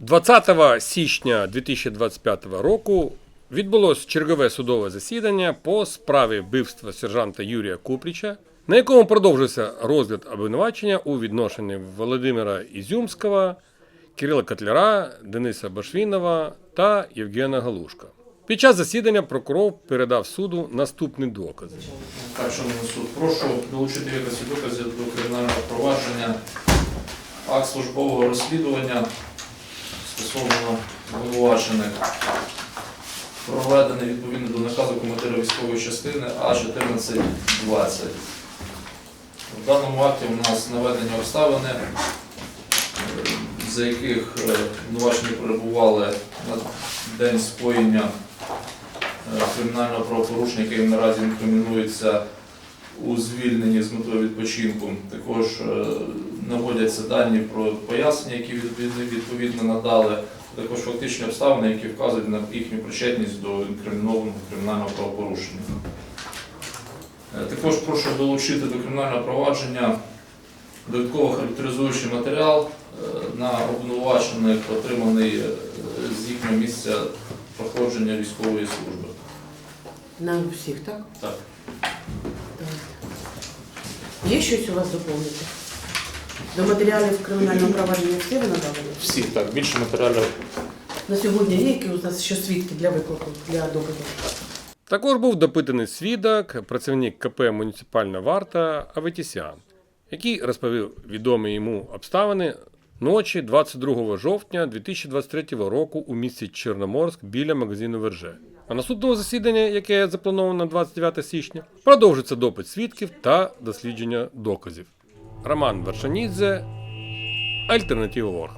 20 січня 2025 року відбулось чергове судове засідання по справі вбивства сержанта Юрія Купріча, на якому продовжився розгляд обвинувачення у відношенні Володимира Ізюмського, Кирила Котляра, Дениса Башвінова та Євгена Галушка. Під час засідання прокурор передав суду наступні докази. Так, шановний суд, прошу долучити якості доказів до кримінального провадження акт службового розслідування стосовно обвинувачених, проведений відповідно до наказу командира військової частини А1420. В даному акті у нас наведені обставини, е, за яких е, обвинувачені перебували на день скоєння е, кримінального правопорушення, яке наразі інкримінується у звільненні з метою відпочинку. Також наводяться дані про пояснення, які відповідно, надали, також фактичні обставини, які вказують на їхню причетність до інкримінованого кримінального правопорушення. Е, Також прошу долучити до кримінального провадження додатково характеризуючий матеріал е, на обвинувачених, отриманий е, з їхнього місця проходження військової служби. На всіх, так? Так. Так. Є щось у вас доповнити? До матеріалів кримінального провадження всі ви надали? Всіх так, більше матеріалів. На сьогодні є які у нас ще свідки для виклику, для доказу? Також був допитаний свідок, працівник КП муніципальна варта Аветісян, який розповів відомі йому обставини ночі 22 жовтня 2023 року у місті Чорноморськ біля магазину Верже. А наступного засідання, яке заплановано на 29 січня, продовжиться допит свідків та дослідження доказів. Роман Вершанідзе, Альтернатива Ворг.